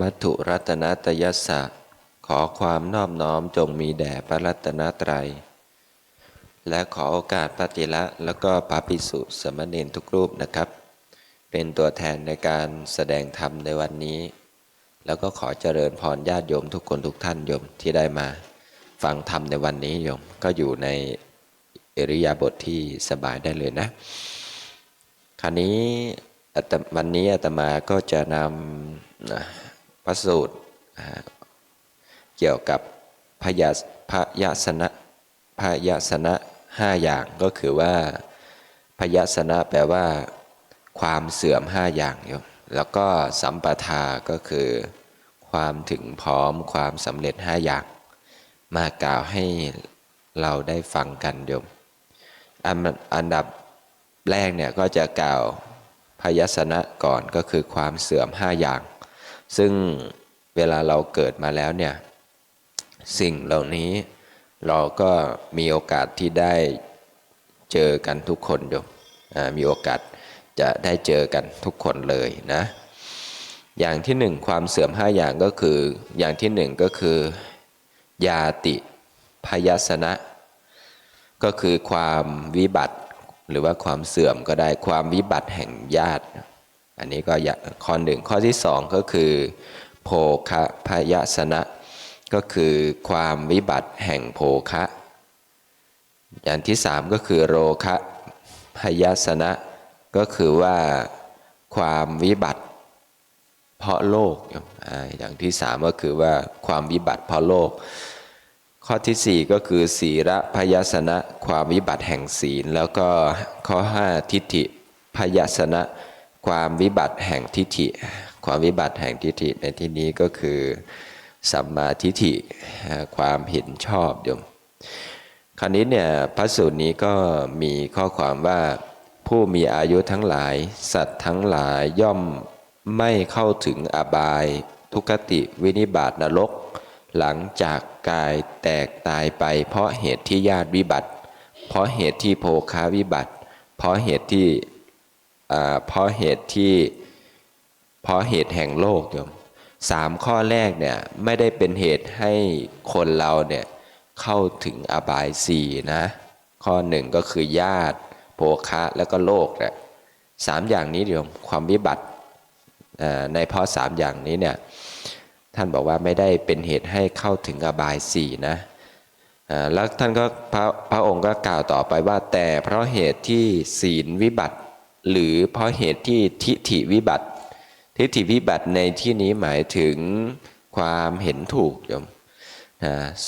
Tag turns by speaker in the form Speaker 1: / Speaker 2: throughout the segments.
Speaker 1: มัตถุรัตนตยัสสะ ขอความนอบน้อมจงมีแด่พระรัตนตรัย และขอโอกาสปฏิละแล้วก็ปาปิสุสมเณรทุกรูปนะครับ เป็นตัวแทนในการแสดงธรรมในวันนี้ แล้วก็ขอเจริญพรญาติโยมทุกคนทุกท่านโยมที่ได้มา ฟังธรรมในวันนี้โยมก็อยู่ในอริยาบทที่สบายได้เลยนะ คราวนี้วันนี้อาตมาก็จะนำนะ พระสูตรเกี่ยวกับพยาพยาสนะพยาสนะห้าอย่างก็คือว่าพยาสนะแปลว่าความเสื่อมห้าอย่างโยมแล้วก็สัมปทาก็คือ ความถึงพร้อมความสำเร็จห้าอย่าง มากล่าวให้เราได้ฟังกันโยมอันอันดับแรกเนี่ยก็จะกล่าวพยัสนะก่อนก็คือความเสื่อมห้าอย่าง ซึ่งเวลาเราเกิดมาแล้วเนี่ยสิ่งเหล่านี้เราก็มีโอกาสที่ได้เจอกันทุกคนอยู่มีโอกาสจะได้เจอกันทุกคนเลยนะ อย่างที่หนึ่งความเสื่อมห้าอย่างก็คือ อย่างที่หนึ่งก็คือ ยาติพยัสนะ ก็คือความวิบัติหรือว่าความเสื่อมก็ได้ความวิบัติแห่งญาติ อันนี้ก็ย่างข้อหนึ่งข้อที่สองก็คือ โภคะพยสนะ ก็คือความวิบัติแห่งโภคะ อย่างที่สามก็คือโรคะพยสนะ ก็คือว่าความวิบัติ เพราะโลก อย่างที่สามก็คือว่าความวิบัติเพราะโลก ข้อที่4ก็คือศีระพยสนะ ความวิบัติแห่งศีล แล้วก็ข้อ5ทิฏฐิพยสนะ ความวิบัติแห่งทิฏฐิ ความวิบัติแห่งทิฏฐิในที่นี้ก็คือสัมมาทิฏฐิความเห็นชอบโยมคราวนี้เนี่ยพระสูตรนี้ก็มีข้อความว่าผู้มีอายุทั้งหลาย สัตว์ทั้งหลายย่อมไม่เข้าถึงอบาย ทุกติวินิบาตนรก หลังจากกายแตกตายไป เพราะเหตุที่ญาติวิบัติ เพราะเหตุที่โภคาวิบัติ เพราะเหตุที่ เพราะเหตุที่เพราะเหตุแห่งโลกโยมสามข้อแรกเนี่ยไม่ได้เป็นเหตุให้คนเราเนี่ยเข้าถึงอบายสี่นะ ข้อหนึ่งก็คือญาติโภคะแล้วก็โลกแหละสามอย่างนี้โยมความวิบัติในเพราะสามอย่างนี้เนี่ยท่านบอกว่าไม่ได้เป็นเหตุให้เข้าถึงอบายสี่นะแล้วท่านก็พระพระองค์ก็กล่าวต่อไปว่าแต่เพราะเหตุที่ศีลวิบัติ หรือเพราะเหตุที่ทิฏฐิวิบัติ ทิฏฐิวิบัติในที่นี้หมายถึงความเห็นถูกโยม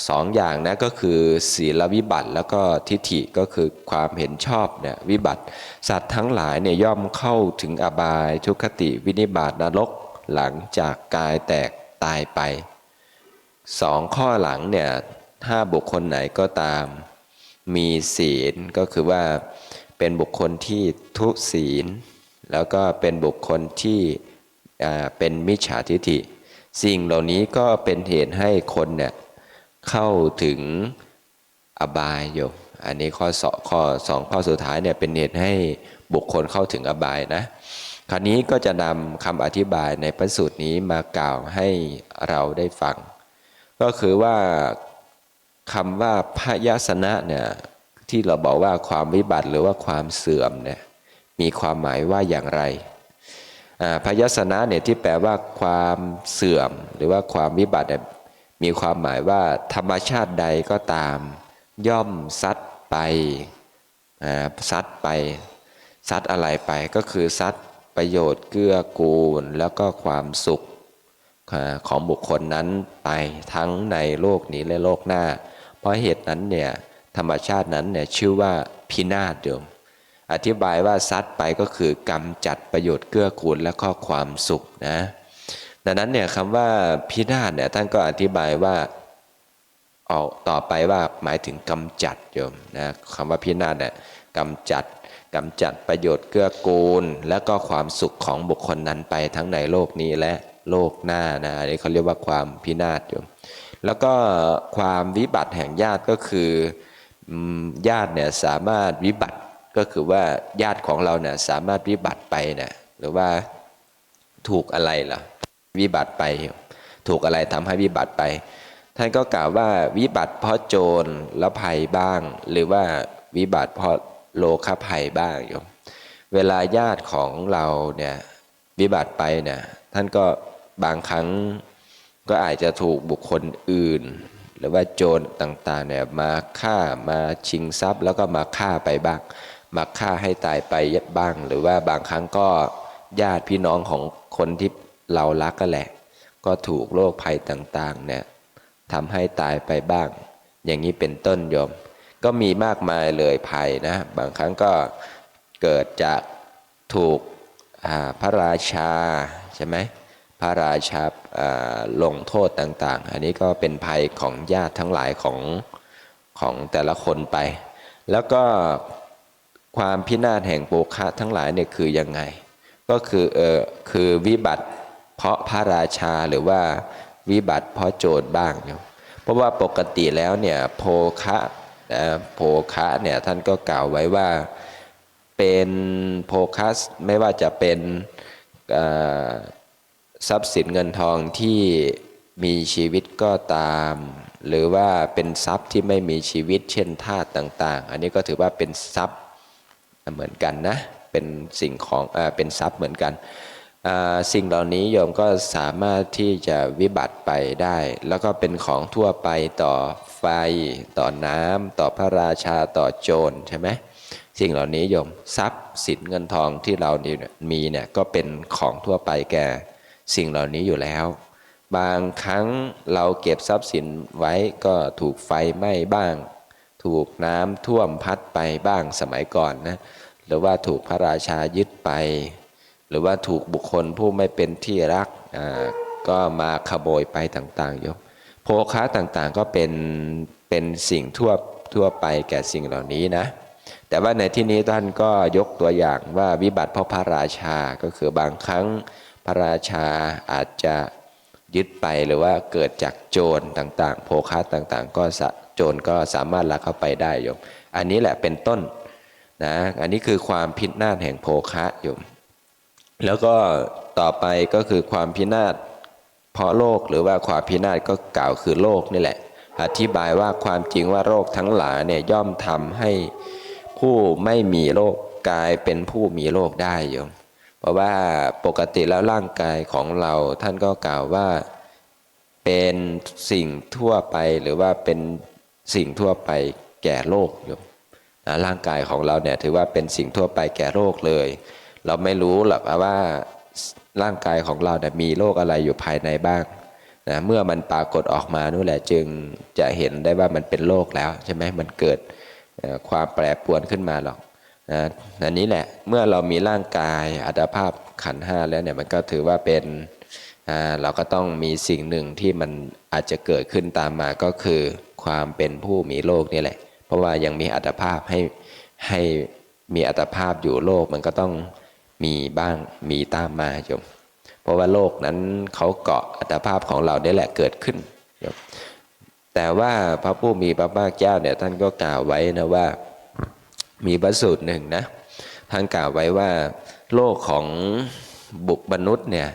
Speaker 1: สองอย่างนะก็คือศีลวิบัติแล้วก็ทิฏฐิก็คือความเห็นชอบเนี่ยวิบัติ สัตว์ทั้งหลายเนี่ยย่อมเข้าถึงอบายทุกขติวินิบาตนรกหลังจากกายแตกตายไปสองข้อหลังเนี่ยถ้าบุคคลไหนก็ตาม มีศีลก็คือว่า เป็นบุคคลที่ทุศีล แล้วก็เป็นบุคคลที่เป็นมิจฉาทิฏฐิ สิ่งเหล่านี้ก็เป็นเหตุให้คนเนี่ยเข้าถึงอบายอยู่อันนี้ข้อสองข้อสองข้อสุดท้ายเนี่ยเป็นเหตุให้บุคคลเข้าถึงอบายนะคราวนี้ก็จะนำคำอธิบายในพระสูตรนี้มากล่าวให้เราได้ฟัง ก็คือว่าคำว่าพยาสนะเนี่ย ที่เราบอกว่าความวิบัติหรือว่าความเสื่อมเนี่ยมีความหมายว่าอย่างไรพยสนะเนี่ยที่แปลว่าความเสื่อม หรือว่าความวิบัติมีความหมายว่าธรรมชาติใดก็ตาม ย่อมซัดไปซัดไปซัดอะไรไปก็คือซัดประโยชน์เกื้อกูล แล้วก็ความสุขของบุคคลนั้นไปทั้งในโลกนี้และโลกหน้า เพราะเหตุนั้นเนี่ย ธรรมชาตินั้นเนี่ยชื่อว่าพินาศโยม อธิบายว่าซัดไปก็คือกำจัดประโยชน์เกื้อกูลและก็ความสุขนะดังนั้นเนี่ยคำว่าพินาศเนี่ยท่านก็อธิบายว่าออกต่อไปว่าหมายถึงกำจัดโยมนะคำว่าพินาศเนี่ยกำจัดกำจัดประโยชน์เกื้อกูล และก็ความสุขของบุคคลนั้นไปทั้งในโลกนี้และโลกหน้านะอันนี้เขาเรียกว่าความพินาศอยู่แล้วก็ความวิบัติแห่งญาติก็คือ ญาติเนี่ยสามารถวิบัติก็คือว่าญาติของเราเนี่ยสามารถวิบัติไปเนี่ยหรือว่าถูกอะไรล่ะวิบัติไป ถูกอะไรทำให้วิบัติไป ท่านก็กล่าวว่าวิบัติเพราะโจรและภัยบ้าง หรือว่าวิบัติเพราะโลคภัยบ้างโยมเวลาญาติของเราเนี่ยวิบัติไปเนี่ยท่านก็บางครั้งก็อาจจะถูกบุคคลอื่น หรือว่าโจรต่างๆเนี่ยมาฆ่ามาชิงทรัพย์ แล้วก็มาฆ่าไปบ้าง มาฆ่าให้ตายไปบ้าง หรือว่าบางครั้งก็ญาติพี่น้องของคนที่เรารักก็แหละ ก็ถูกโรคภัยต่างๆเนี่ยทำให้ตายไปบ้าง อย่างนี้เป็นต้นโยม ก็มีมากมายเลยภัยนะ บางครั้งก็เกิดจากถูกพระราชาใช่ไหม พระราชาลงโทษต่างๆ อันนี้ก็เป็นภัยของญาติทั้งหลายของของแต่ละคนไป แล้วก็ความพินาศแห่งโภคะทั้งหลายเนี่ยคือยังไง ก็คือเออคือวิบัติเพราะพระราชาหรือว่าวิบัติเพราะโจรบ้างเนี่ยเพราะว่าปกติแล้วเนี่ยโภคะนะโภคะเนี่ยท่านก็กล่าวไว้ว่าเป็นโภคะไม่ว่าจะเป็น ทรัพย์สินเงินทองที่มีชีวิตก็ตาม หรือว่าเป็นทรัพย์ที่ไม่มีชีวิตเช่นธาตุต่าง ๆ อันนี้ก็ถือว่าเป็นทรัพย์เหมือนกันนะเป็นสิ่งของอเป็นทรัพย์เหมือนกันอ่าสิ่งเหล่านี้โยมก็สามารถที่จะวิบัติไปได้ แล้วก็เป็นของทั่วไปต่อไฟ ต่อน้ำต่อพระราชาต่อโจรใช่ไหมสิ่งเหล่านี้โยมทรัพย์สินเงินทองที่เรามีเนี่ยก็เป็นของทั่วไปแก่ สิ่งเหล่านี้อยู่แล้ว บางครั้งเราเก็บทรัพย์สินไว้ก็ถูกไฟไหม้บ้าง ถูกน้ำท่วมพัดไปบ้างสมัยก่อนนะหรือว่าถูกพระราชายึดไป หรือว่าถูกบุคคลผู้ไม่เป็นที่รักอ่าก็มาขโมยไปต่างๆยมโภคะต่างๆก็เป็นเป็นสิ่งทั่วทั่วไปแก่สิ่งเหล่านี้นะแต่ว่าในที่นี้ท่านก็ยกตัวอย่างว่าวิบัติเพราะพระราชาก็คือบางครั้ง พระราชาอาจจะยึดไปหรือว่าเกิดจากโจรต่างๆ โภคะต่างๆ ก็โจรก็สามารถลักเข้าไปได้โยม อันนี้แหละเป็นต้นนะอันนี้คือความพินาศแห่งโภคะโยม แล้วก็ต่อไปก็คือความพินาศเพราะโรคหรือว่าความพินาศก็กล่าวคือโรคนี่แหละ อธิบายว่าความจริงว่าโรคทั้งหลายเนี่ยย่อมทำให้ผู้ไม่มีโรคกลายเป็นผู้มีโรคได้โยม เพราะว่าปกติแล้วร่างกายของเราท่านก็กล่าวว่าเป็นสิ่งทั่วไปหรือว่าเป็นสิ่งทั่วไปแก่โรคโยมนะร่างกายของเราเนี่ยถือว่าเป็นสิ่งทั่วไปแก่โรคเลย เราไม่รู้หรอกว่าร่างกายของเราเนี่ยมีโรคอะไรอยู่ภายในบ้างนะเมื่อมันปรากฏออกมานู่นแหละจึงจะเห็นได้ว่ามันเป็นโรคแล้วใช่ไหมมันเกิดความแปรปรวนขึ้นมาหรอก นะอันนี้แหละเมื่อเรามีร่างกายอัตภาพขันห้าแล้วเนี่ยมันก็ถือว่าเป็นเราก็ต้องมีสิ่งหนึ่งที่มันอาจจะเกิดขึ้นตามมาก็คือความเป็นผู้มีโรคนี่แหละ เพราะว่ายังมีอัตภาพให้ให้มีอัตภาพอยู่โลกมันก็ต้องมีบ้างมีตามมาโยมเพราะว่าโลกนั้นเขาเกาะอัตภาพของเราได้แหละเกิดขึ้นโยมแต่ว่าพระผู้มีพระภาคเจ้าเนี่ยท่านก็กล่าวไว้นะว่า มีพระสูตรหนึ่งนะท่านกล่าวไว้ว่าโลกของบุคมนุษย์เนี่ย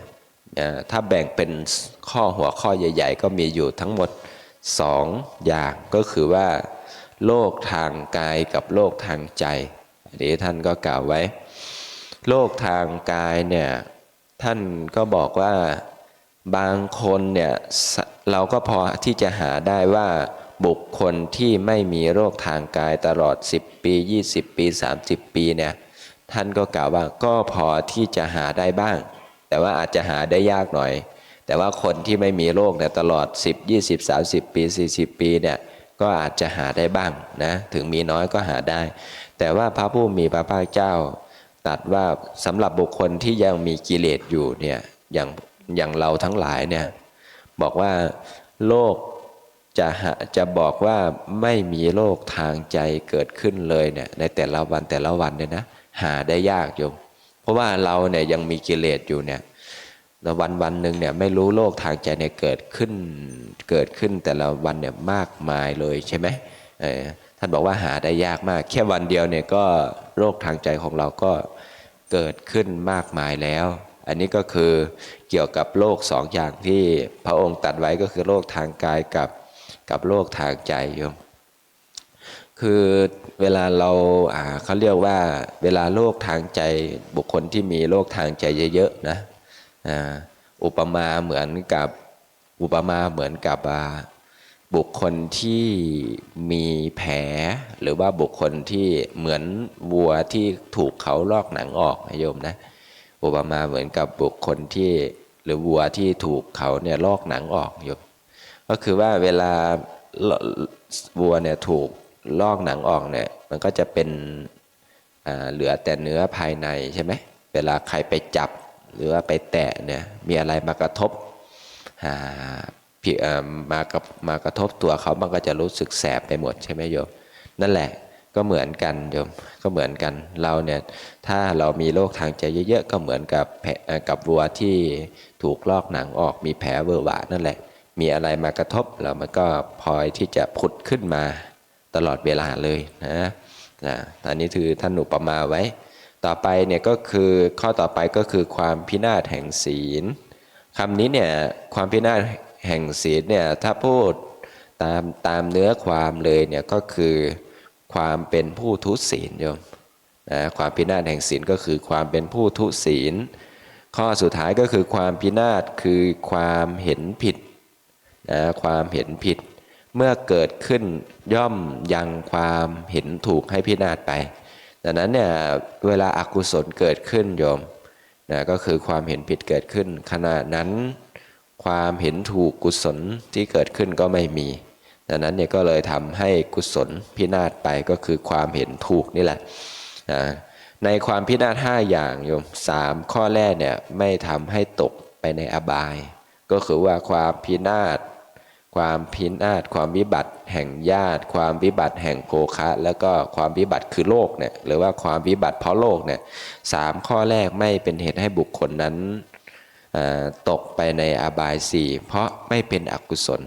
Speaker 1: ถ้าแบ่งเป็นข้อหัวข้อใหญ่ ๆ ก็มีอยู่ทั้งหมดสองอย่างก็คือว่า โลกทางกายกับโลกทางใจอันนี้ท่านก็กล่าวไว้ โลกทางกายเนี่ยท่านก็บอกว่าบางคนเนี่ยเราก็พอที่จะหาได้ว่า บุคคลที่ไม่มีโรคทางกายตลอด 10 ปี 20 ปี 30 ปีเนี่ยท่านก็กล่าวว่าก็พอที่จะหาได้บ้าง แต่ว่าอาจจะหาได้ยากหน่อย แต่ว่าคนที่ไม่มีโรคเนี่ยตลอด 10 20 30 ปี 40 ปีเนี่ยก็อาจจะหาได้บ้างนะถึงมีน้อยก็หาได้ แต่ว่าพระผู้มีพระภาคเจ้าตรัดว่าสำหรับบุคคลที่ยังมีกิเลสอยู่เนี่ยอย่างอย่างเราทั้งหลายเนี่ยบอกว่าโลก จะหาจะบอกว่าไม่มีโรคทางใจเกิดขึ้นเลยเนี่ยในแต่ละวันแต่ละวันเนี่ยนะหาได้ยากโยมเพราะว่าเราเนี่ยยังมีกิเลสอยู่เนี่ยแล้ววันวันหนึ่งเนี่ยไม่รู้โรคทางใจเนี่ยเกิดขึ้นเกิดขึ้นแต่ละวันเนี่ยมากมายเลยใช่ไหมเออท่านบอกว่าหาได้ยากมาก แค่วันเดียวเนี่ยก็โรคทางใจของเราก็เกิดขึ้นมากมายแล้ว อันนี้ก็คือเกี่ยวกับโลกสองอย่างที่พระองค์ตัดไว้ก็คือโลกทางกายกับ กับโลกทางใจโยมคือเวลาเราอ่าเขาเรียกว่าเวลาโรคทางใจบุคคลที่มีโรคทางใจเยอะๆนะอ่าอุปมาเหมือนกับอุปมาเหมือนกับบุคคลที่มีแผล หรือว่าบุคคลที่เหมือนวัวที่ถูกเขาลอกหนังออกนะโยมนะอุปมาเหมือนกับบุคคลที่หรือวัวที่ถูกเขาเนี่ยลอกหนังออกโยม ก็คือว่าเวลาวัวเนี่ยถูกลอกหนังออกเนี่ย มันก็จะเป็นเหลือแต่เนื้อภายในใช่ไหมเวลาใครไปจับหรือว่าไปแตะเนี่ยมีอะไรมากระทบมากับมากระทบตัวเขามันก็จะรู้สึกแสบไปหมดใช่ไหมโยมนั่นแหละก็เหมือนกันโยมก็เหมือนกันเราเนี่ยถ้าเรามีโรคทางใจเยอะๆก็เหมือนกับกับวัวที่ถูกลอกหนังออกมีแผลเวอะหวะนั่นแหละ มีอะไรมากระทบแล้วมันก็พลอยที่จะผุดขึ้นมาตลอดเวลาเลยนะนะอันนี้คือท่านอุปมาไว้ ต่อไปเนี่ยก็คือข้อต่อไปก็คือความพินาศแห่งศีลคำนี้เนี่ยความพินาศแห่งศีลเนี่ยถ้าพูดตามตามเนื้อความเลยเนี่ยก็คือความเป็นผู้ทุศีลโยมนะความพินาศแห่งศีลก็คือความเป็นผู้ทุศีล ข้อสุดท้ายก็คือความพินาศคือความเห็นผิด นะความเห็นผิด เมื่อเกิดขึ้นย่อมยังความเห็นถูกให้พินาศไปดังนั้นเนี่ยเวลาอากุศลเกิดขึ้นโยมนะก็คือความเห็นผิดเกิดขึ้น ขณะนั้นความเห็นถูกกุศลที่เกิดขึ้นก็ไม่มีดังนั้นเนี่ยก็เลยทำให้กุศลพินาศไปก็คือความเห็นถูกนี่แหละนะในความพินาศห้าอย่างโยมสามข้อแรกเนี่ยไม่ทำให้ตกไปในอบาย ก็คือว่าความพินาศ ความพินาศความวิบัติแห่งญาติ ความวิบัติแห่งโภคะ แล้วก็ความวิบัติคือโลกเนี่ยหรือว่าความวิบัติเพราะโลกเนี่ยสามข้อแรกไม่เป็นเหตุให้บุคคลนั้นตกไปในอบายสี่เพราะไม่เป็นอกุศล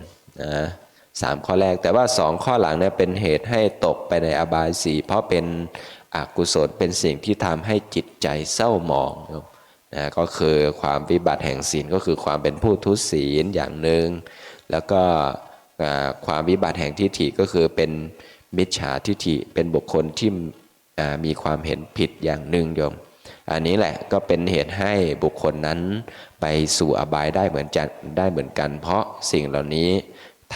Speaker 1: นะสามข้อแรกแต่ว่าสองข้อหลังเนี่ยเป็นเหตุให้ตกไปในอบายสี่เพราะเป็นอกุศลเป็นสิ่งที่ทำให้จิตใจเศร้าหมองนะก็คือความวิบัติแห่งศีลก็คือความเป็นผู้ทุศีลอย่างหนึ่ง แล้วก็ความวิบัติแห่งทิฏฐิก็คือเป็นมิจฉาทิฏฐิเป็นบุคคลที่มีความเห็นผิดอย่างหนึ่งโยม อันนี้แหละก็เป็นเหตุให้บุคคลนั้นไปสู่อบายได้เหมือนกันได้เหมือนกัน เพราะสิ่งเหล่านี้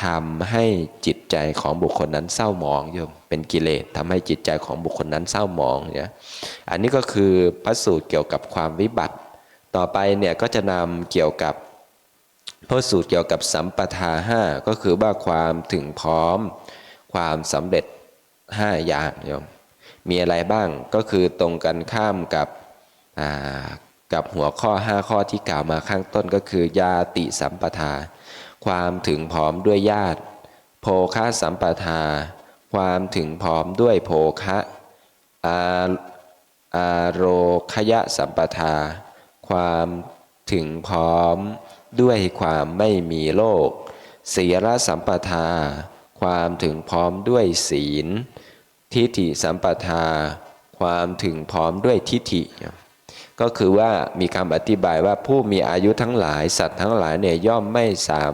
Speaker 1: ทำให้จิตใจของบุคคลนั้นเศร้าหมองโยมเป็นกิเลสทำให้จิตใจของบุคคลนั้นเศร้าหมองเนี่ยอันนี้ก็คือพระสูตรเกี่ยวกับความวิบัติ ต่อไปเนี่ยก็จะนำเกี่ยวกับ พระสูตรเกี่ยวกับสัมปทาห้าก็คือว่าความถึงพร้อม ความสำเร็จห้าอย่างโยมมีอะไรบ้างก็คือตรงกันข้ามกับกับหัวข้อ 5 ข้อที่กล่าวมาข้างต้นก็คือยาติสัมปทา ความถึงพร้อมด้วยญาติ โภคะสัมปทา ความถึงพร้อมด้วยโภคะอาอาโรคยะสัมปทา ความถึงพร้อม ด้วยความไม่มีโรคศีลสัมปทา ความถึงพร้อมด้วยศีล ทิฏฐิสัมปทา ความถึงพร้อมด้วยทิฏฐิ ก็คือว่ามีคำอธิบายว่าผู้มีอายุทั้งหลายสัตว์ทั้งหลายเนี่ยย่อมไม่สาม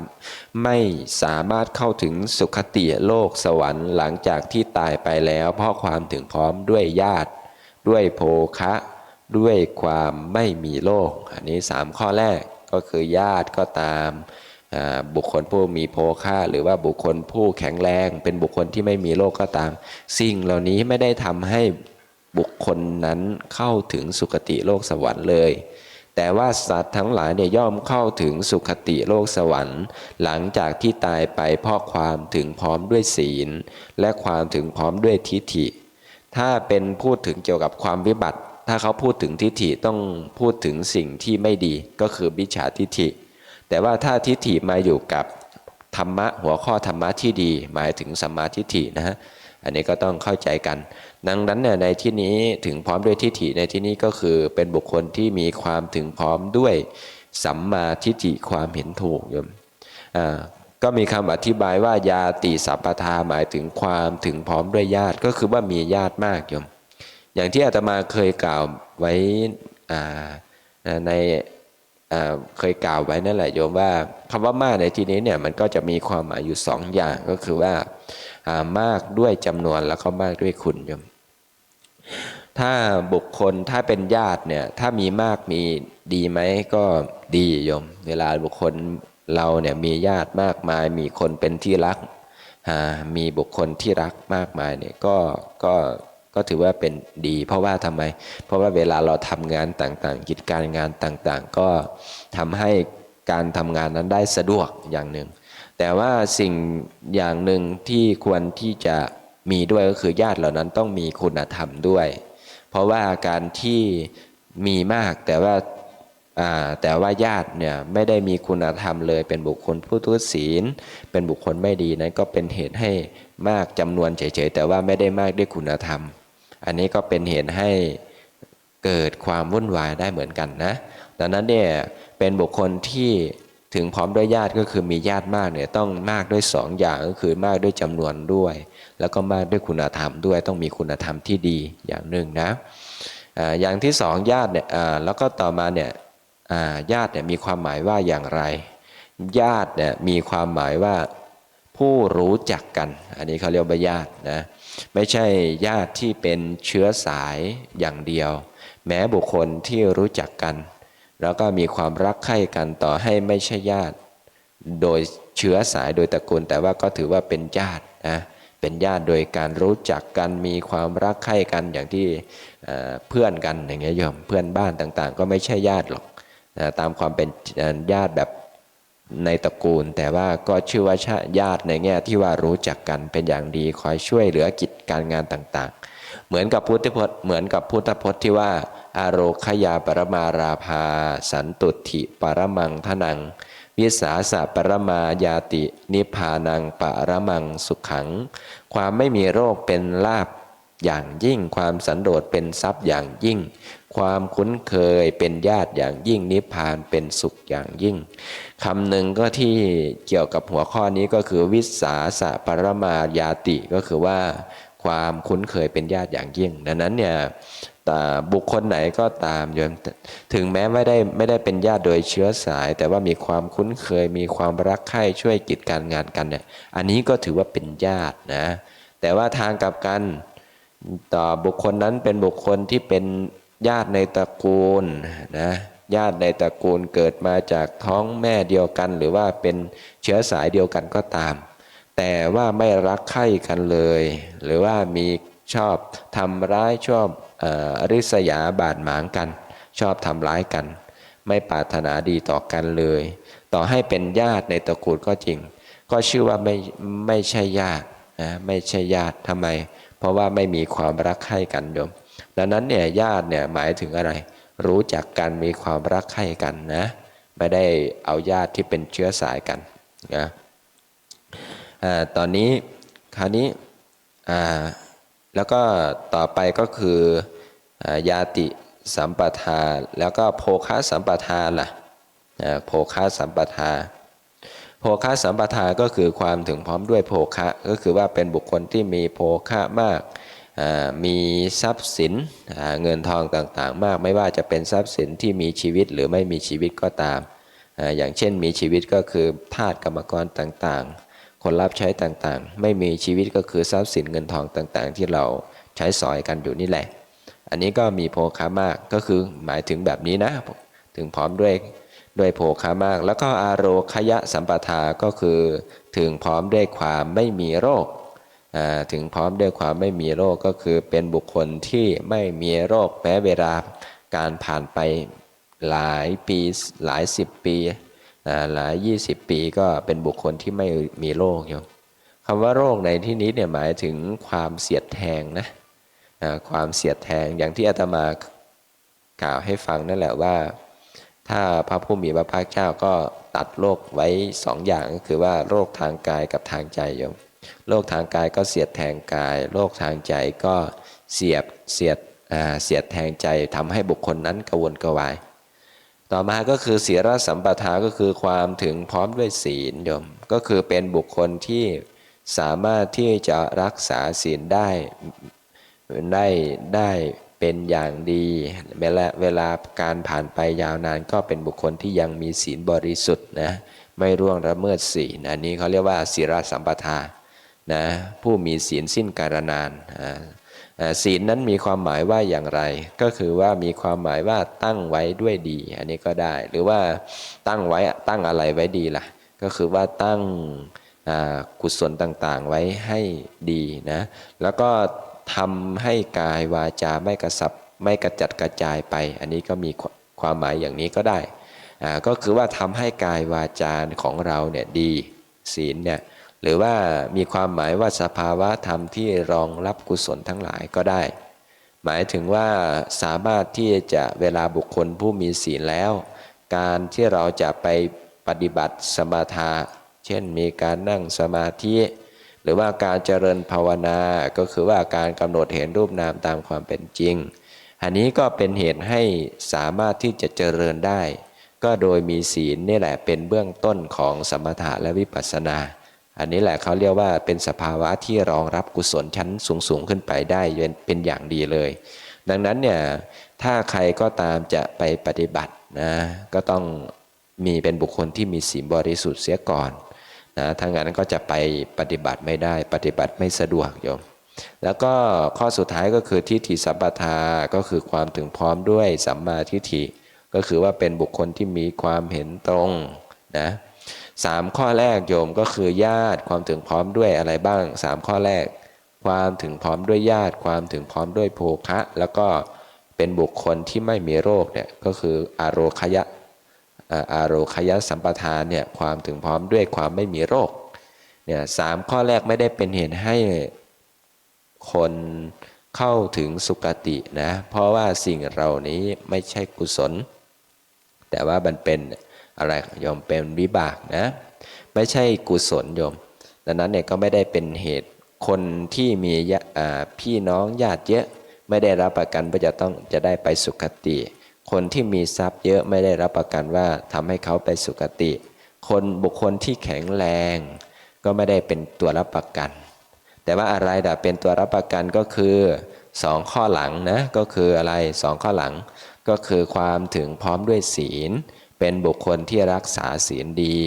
Speaker 1: ไม่สามารถเข้าถึงสุคติโลกสวรรค์หลังจากที่ตายไปแล้ว เพราะความถึงพร้อมด้วยญาติ ด้วยโภคะ ด้วยความไม่มีโลก อันนี้สามข้อแรก ก็คือญาติก็ตามบุคคลผู้มีโภคะหรือว่าบุคคลผู้แข็งแรง เป็นบุคคลที่ไม่มีโรคก็ตาม สิ่งเหล่านี้ไม่ได้ทำให้บุคคลนั้นเข้าถึงสุคติโลกสวรรค์เลย แต่ว่าสัตว์ทั้งหลายเนี่ยย่อมเข้าถึงสุคติโลกสวรรค์ หลังจากที่ตายไปเพราะความถึงพร้อมด้วยศีล และความถึงพร้อมด้วยทิฏฐิ ถ้าเป็นพูดถึงเกี่ยวกับความวิบัติ ถ้าเขาพูดถึงทิฏฐิต้องพูดถึงสิ่งที่ไม่ดีก็คือบิจฉาทิฏฐิ แต่ว่าถ้าทิฏฐิมาอยู่กับธรรมะหัวข้อธรรมะที่ดี หมายถึงสัมมาทิฏฐินะฮะอันนี้ก็ต้องเข้าใจกัน ดังนั้นเนี่ยในที่นี้ถึงพร้อมด้วยทิฏฐิในที่นี้ก็คือเป็นบุคคลที่มีความถึงพร้อมด้วยสัมมาทิฏฐิความเห็นถูกโยมอ่าก็มีคำอธิบายว่ายาติสัพพทาหมายถึงความถึงพร้อมด้วยญาติก็คือว่ามีญาติมากโยม อย่างที่อาตมาเคยกล่าวไว้ในเคยกล่าวไว้นั่นแหละโยมว่าคำว่ามากในที่นี้เนี่ยมันก็จะมีความหมายอยู่สองอย่างก็คือว่ามากด้วยจำนวนแล้วก็มากด้วยคุณโยมถ้าบุคคลถ้าเป็นญาติเนี่ยถ้ามีมากมีดีไหมก็ดีโยม เวลาบุคคลเราเนี่ยมีญาติมากมาย มีคนเป็นที่รักมีบุคคลที่รักมากมายเนี่ยก็ก็ ก็ถือว่าเป็นดี เพราะว่าทำไม เพราะว่าเวลาเราทำงานต่างๆ กิจการงานต่างๆ ก็ทำให้การทำงานนั้นได้สะดวกอย่างหนึ่ง แต่ว่าสิ่งอย่างหนึ่งที่ควรที่จะมีด้วยก็คือญาติเหล่านั้นต้องมีคุณธรรมด้วย เพราะว่าการที่มีมากแต่ว่าแต่ว่าญาติเนี่ยไม่ได้มีคุณธรรมเลย เป็นบุคคลผู้ทุศีล เป็นบุคคลไม่ดีนั้นก็เป็นเหตุให้มากจำนวนเฉยๆแต่ว่าไม่ได้มากด้วยคุณธรรม อันนี้ก็เป็นเหตุให้เกิดความวุ่นวายได้เหมือนกันนะ ดังนั้นเนี่ยเป็นบุคคลที่ถึงพร้อมด้วยญาติก็คือมีญาติมากเนี่ยต้องมากด้วยสองอย่างก็คือมากด้วยจำนวนด้วย แล้วก็มากด้วยคุณธรรมด้วยต้องมีคุณธรรมที่ดีอย่างหนึ่งนะอย่างที่สองญาติเนี่ยแล้วก็ต่อมาเนี่ยญาติเนี่ยมีความหมายว่าอย่างไร ญาติเนี่ยมีความหมายว่าผู้รู้จักกัน อันนี้เขาเรียกว่าญาตินะ ไม่ใช่ญาติที่เป็นเชื้อสายอย่างเดียว แม้บุคคลที่รู้จักกัน แล้วก็มีความรักใคร่กันต่อให้ไม่ใช่ญาติ โดยเชื้อสายโดยตระกูล แต่ว่าก็ถือว่าเป็นญาตินะเป็นญาติโดยการรู้จักกันมีความรักใคร่กันอย่างที่เพื่อนกันอย่างเงี้ยโยมเพื่อนบ้านต่างๆ ก็ไม่ใช่ญาติหรอกตามความเป็นญาติแบบ ในตระกูล แต่ว่าก็ชื่อว่าญาติในแง่ที่ว่ารู้จักกันเป็นอย่างดีคอยช่วยเหลือกิจการงานต่างๆ เหมือนกับพุทธพจน์เหมือนกับพุทธพจน์ที่ว่า อาโรคยาปรมาราภา สันตุถิปรมังทนัง วิสาสะปรมายาติ นิพพานังปรมังสุขขัง ความไม่มีโรคเป็นลาบอย่างยิ่งความสันโดษเป็นทรัพย์อย่างยิ่ง ความคุ้นเคยเป็นญาติอย่างยิ่งนิพพานเป็นสุขอย่างยิ่งคำหนึ่งก็ที่เกี่ยวกับหัวข้อนี้ก็คือวิสาสะปรมายาติก็คือว่าความคุ้นเคยเป็นญาติอย่างยิ่ง ดังนั้นเนี่ยแต่บุคคลไหนก็ตามยถึงแม้ไม่ได้ไม่ได้เป็นญาติโดยเชื้อสาย แต่ว่ามีความคุ้นเคยมีความรักใคร่ช่วยกิจการงานกันเนี่ยอันนี้ก็ถือว่าเป็นญาตินะแต่ว่าทางกลับกันต่อบุคคลนั้นเป็นบุคคลที่เป็น ญาติในตระกูลนะญาติในตระกูลเกิดมาจากท้องแม่เดียวกัน หรือว่าเป็นเชื้อสายเดียวกันก็ตาม แต่ว่าไม่รักใคร่กันเลย หรือว่ามีชอบทำร้ายชอบเอ่อริษยาบาดหมางกัน ชอบทำร้ายกัน ไม่ปรารถนาดีต่อกันเลย ต่อให้เป็นญาติในตระกูลก็จริง ก็ชื่อว่าไม่ไม่ใช่ญาตินะไม่ใช่ญาติทำไม เพราะว่าไม่มีความรักใคร่กันโยม ดังนั้นเนี่ยญาติเนี่ยหมายถึงอะไร รู้จักกันมีความรักใคร่กันนะ ไม่ได้เอาญาติที่เป็นเชื้อสายกันนะอตอนนี้คราวนี้แล้วก็ต่อไปก็คืออ่ายาติสัมปทาแล้วก็โภคะสัมปทาล่ะโภคะสัมปทาโภคะสัมปทาก็คือความถึงพร้อมด้วยโภคะก็คือว่าเป็นบุคคลที่มีโภคะมาก มีทรัพย์สินเงินทองต่างๆ มากไม่ว่าจะเป็นทรัพย์สินที่มีชีวิตหรือไม่มีชีวิตก็ตาม อย่างเช่นมีชีวิตก็คือทาสกรรมกรต่างๆ คนรับใช้ต่างๆ ไม่มีชีวิตก็คือทรัพย์สินเงินทองต่างๆ ที่เราใช้สอยกันอยู่นี่แหละ อันนี้ก็มีโภคามากก็คือหมายถึงแบบนี้นะ ถึงพร้อมด้วยด้วยโภคามาก แล้วก็อารโคยะสัมปทาก็คือถึงพร้อมด้วยความไม่มีโรค ถึงพร้อมด้วยความไม่มีโรคก็คือเป็นบุคคลที่ไม่มีโรคแม้เวลาการผ่านไปหลายปีหลายสิบปีหลายยี่สิบปีก็เป็นบุคคลที่ไม่มีโรคอยู่คำว่าโรคในที่นี้เนี่ยหมายถึงความเสียดแทงนะความเสียดแทงอย่างที่อาตมากล่าวให้ฟังนั่นแหละว่า ถ้าพระผู้มีพระภาคเจ้าก็ตัดโรคไว้สองอย่างก็คือว่าโรคทางกายกับทางใจโยม โรคทางกายก็เสียดแทงกาย โรคทางใจก็เสียบเสียดเสียดแทงใจทำให้บุคคลนั้นกระวนกระวาย ต่อมาก็คือศีลสัมปทาก็คือความถึงพร้อมด้วยศีลโยมก็คือเป็นบุคคลที่สามารถที่จะรักษาศีลได้ได้ได้เป็นเป็นอย่างดีเวลาเวลาการผ่านไปยาวนานก็เป็นบุคคลที่ยังมีศีลบริสุทธิ์นะไม่ร่วงละเมิดศีลอันนี้เขาเรียกว่าศีลสัมปทา นะผู้มีศีลสิ้นกาลนานศีลนั้นมีความหมายว่าอย่างไร ก็คือว่ามีความหมายว่าตั้งไว้ด้วยดี อันนี้ก็ได้ หรือว่าตั้งไว้ตั้งอะไรไว้ดีล่ะ ก็คือว่าตั้งกุศลต่างๆไว้ให้ดีนะแล้วก็ทำให้กายวาจาไม่กระสับไม่กระจัดกระจายไป อันนี้ก็มีความหมายอย่างนี้ก็ได้ ก็คือว่าทำให้กายวาจาของเราเนี่ยดีศีลเนี่ย หรือว่ามีความหมายว่าสภาวะธรรมที่รองรับกุศลทั้งหลายก็ได้ หมายถึงว่าสามารถที่จะเวลาบุคคลผู้มีศีลแล้ว การที่เราจะไปปฏิบัติสมาทาเช่นมีการนั่งสมาธิ หรือว่าการเจริญภาวนาก็คือว่าการกำหนดเห็นรูปนามตามความเป็นจริง อันนี้ก็เป็นเหตุให้สามารถที่จะเจริญได้ ก็โดยมีศีลนี่แหละเป็นเบื้องต้นของสมถะและวิปัสสนา อันนี้แหละเขาเรียกว่าเป็นสภาวะที่รองรับกุศลชั้นสูงๆขึ้นไปได้เป็นเป็นอย่างดีเลย ดังนั้นเนี่ยถ้าใครก็ตามจะไปปฏิบัตินะก็ต้องมีเป็นบุคคลที่มีศีลบริสุทธิ์เสียก่อนนะถ้างั้นก็จะไปปฏิบัติไม่ได้ปฏิบัติไม่สะดวกโยมแล้วก็ข้อสุดท้ายก็คือทิฏฐิสัมปทา ก็คือความถึงพร้อมด้วยสัมมาทิฏฐิ ก็คือว่าเป็นบุคคลที่มีความเห็นตรงนะ สามข้อแรกโยมก็คือญาติความถึงพร้อมด้วยอะไรบ้างสามข้อแรก ความถึงพร้อมด้วยญาติ ความถึงพร้อมด้วยโภคะ แล้วก็เป็นบุคคลที่ไม่มีโรคเนี่ยก็คืออารคยะอาอาโรคยะสัมปทานเนี่ยความถึงพร้อมด้วยความไม่มีโรคเนี่ยสามข้อแรกไม่ได้เป็นเหตุให้คนเข้าถึงสุคตินะเพราะว่าสิ่งเหล่านี้ไม่ใช่กุศล แต่ว่ามันเป็น อะไรโยมเป็นวิบากนะ ไม่ใช่กุศลโยม ดังนั้นเนี่ยก็ไม่ได้เป็นเหตุคนที่มีพี่น้องญาติเยอะไม่ได้รับประกันว่าจะต้องจะได้ไปสุคติ คนที่มีทรัพย์เยอะไม่ได้รับประกันว่าทำให้เขาไปสุคติ คนบุคคลที่แข็งแรง ก็ไม่ได้เป็นตัวรับประกัน แต่ว่าอะไรแต่เป็นตัวรับประกันก็คือสองข้อหลังนะก็คืออะไรสองข้อหลัง ก็คือความถึงพร้อมด้วยศีล เป็นบุคคลที่รักษาศีลดี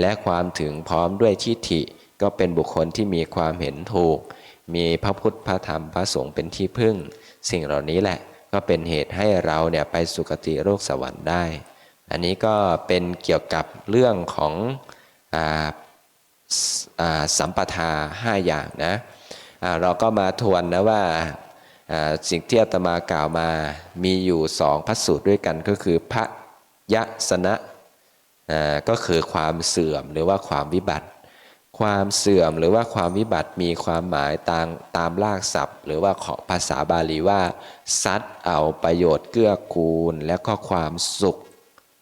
Speaker 1: และความถึงพร้อมด้วยทิฏฐิ ก็เป็นบุคคลที่มีความเห็นถูก มีพระพุทธพระธรรมพระสงฆ์เป็นที่พึ่ง สิ่งเหล่านี้แหละก็เป็นเหตุให้เราเนี่ยไปสุคติโลกสวรรค์ได้ อันนี้ก็เป็นเกี่ยวกับเรื่องของอสัมปทาห้าอย่างนะเราก็มาทวนนะว่าอ่าสิ่งที่อาตมากล่าวมามีอยู่สองพระสูตรด้วยกันก็คือพระ ยะสนะอ่าก็คือความเสื่อมหรือว่าความวิบัติ ความเสื่อมหรือว่าความวิบัติมีความหมายตามตามรากศัพท์ หรือว่าขอภาษาบาลีว่า ซัดเอาประโยชน์เกื้อกูล และก็ความสุข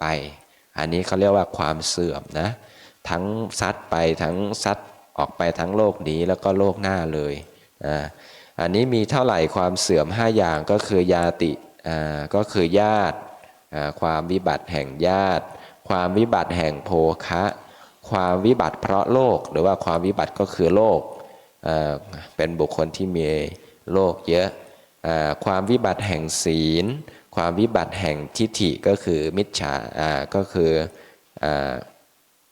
Speaker 1: ไป อันนี้เขาเรียกว่าความเสื่อมนะทั้งซัดไปทั้งซัดออกไปทั้งโลกนี้แล้วก็โลกหน้าเลยอ่าอันนี้มีเท่าไหร่ความเสื่อม 5 อย่างก็คือยาติอ่าก็คือญาติ ความวิบัติแห่งญาติ ความวิบัติแห่งโภคะ ความวิบัติเพราะโลก หรือว่าความวิบัติก็คือโลกเป็นบุคคลที่มีโลกเยอะความวิบัติแห่งศีล ความวิบัติแห่งทิฏฐิก็คือมิจฉาก็คืออ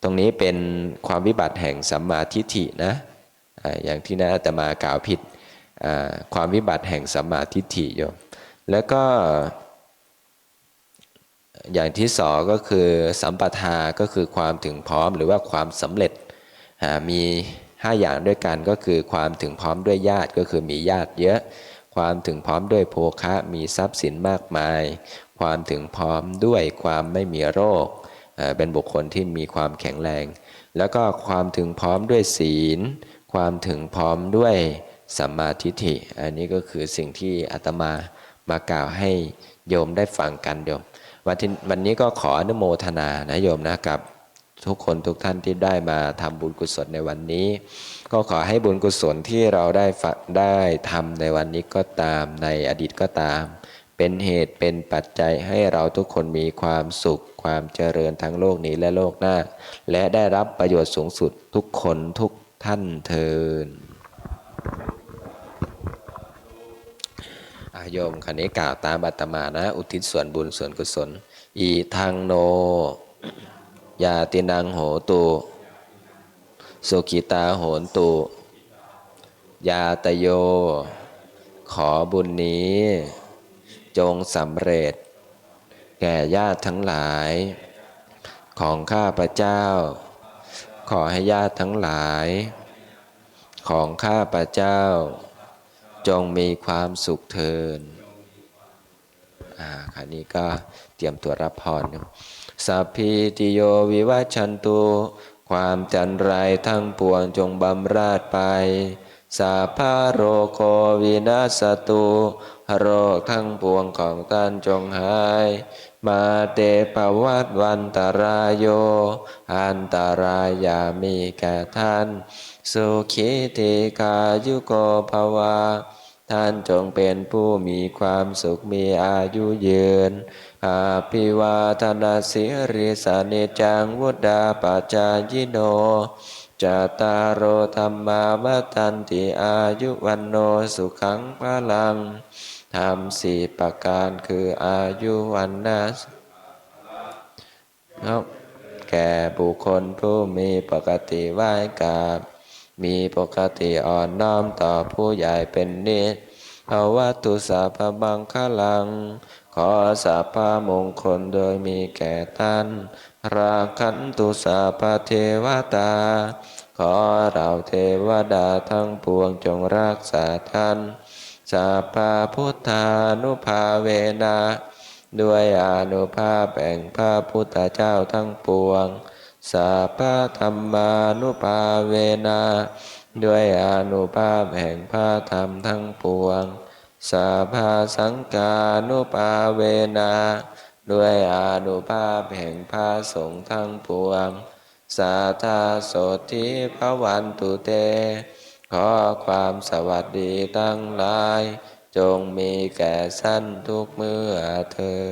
Speaker 1: ตรงนี้เป็นความวิบัติแห่งสัมมาทิฏฐินะอย่างที่น่าจะมากล่าวผิดความวิบัติแห่งสัมมาทิฏฐิโยมแล้วก็ อย่างที่สองก็คือสัมปทาก็คือความถึงพร้อมหรือว่าความสำเร็จมี 5 อย่างด้วยกันก็คือความถึงพร้อมด้วยญาติก็คือมีญาติเยอะ ความถึงพร้อมด้วยโภคะมีทรัพย์สินมากมาย ความถึงพร้อมด้วยความไม่มีโรคเอ่อเป็นบุคคลที่มีความแข็งแรง แล้วก็ความถึงพร้อมด้วยศีล ความถึงพร้อมด้วยสัมมาทิฏฐิ อันนี้ก็คือสิ่งที่อาตมามากล่าวให้โยมได้ฟังกันโยม วันที่วันนี้ก็ขออนุโมทนานะโยมนะกับทุกคนทุกท่านที่ได้มาทำบุญกุศลในวันนี้ ก็ขอให้บุญกุศลที่เราได้ฝะได้ทำในวันนี้ก็ตามในอดีตก็ตาม เป็นเหตุเป็นปัจจัยให้เราทุกคนมีความสุข ความเจริญทั้งโลกนี้และโลกหน้า และได้รับประโยชน์สูงสุดทุกคนทุกท่านเทินอะ โยมคันนี้กล่าวตามอาตมานะ อุทิศส่วนบุญส่วนกุศล อีทางโน ยาตินังโหตุสุขิตาโหนตุ ยาตโย ขอบุญนี้ จงสำเร็จ แก่ญาติทั้งหลาย ของข้าพระเจ้า ขอให้ญาติทั้งหลาย ของข้าพระเจ้า จงมีความสุขเทินอ่าคราวนี้ก็เตรียมตัวรับพรสัพพิติโยวิวัชชันตุความจันไรทั้งปวงจงบำราดไป สาพาโรโควินาสตุโรคทั้งปวงของท่านจงหาย มาเตปวัตวันตรายโย อันตรายามีแก่ท่าน สุขีติกายุโกภวา ท่านจงเป็นผู้มีความสุขมีอายุยืนอาภิวาทนาสิริสานิจังวุดาปัจจายโนจตารโรธรรมาวัฏันติอายุวันโนสุขังพลังทำสี่ประการคืออายุวันนะครับแก่บุคคลผู้มีปกติไหว้กราบ มีปกติอ่อนน้อมต่อผู้ใหญ่เป็นนิสภาวะตุสาพบังคลัง ขอสาพามงคลโดยมีแก่ท่าน ราคันตุสาพเทวตา ขอเราเทวดาทั้งปวงจงรักษาท่านสาพาพุทธานุภาเวนะด้วยอนุภาพแห่งพระพุทธเจ้าทั้งปวง สาพาธรรมานุภาเวนะด้วยอานุภาพแห่งพระธรรมทั้งปวง สาพาสังกานุภาเวนะด้วยอานุภาพแห่งพระสงฆ์ทั้งปวง สาธาโสธิพระวันตุเต ขอความสวัสดีทั้งหลาย จงมีแก่สั้นทุกเมื่อเธอ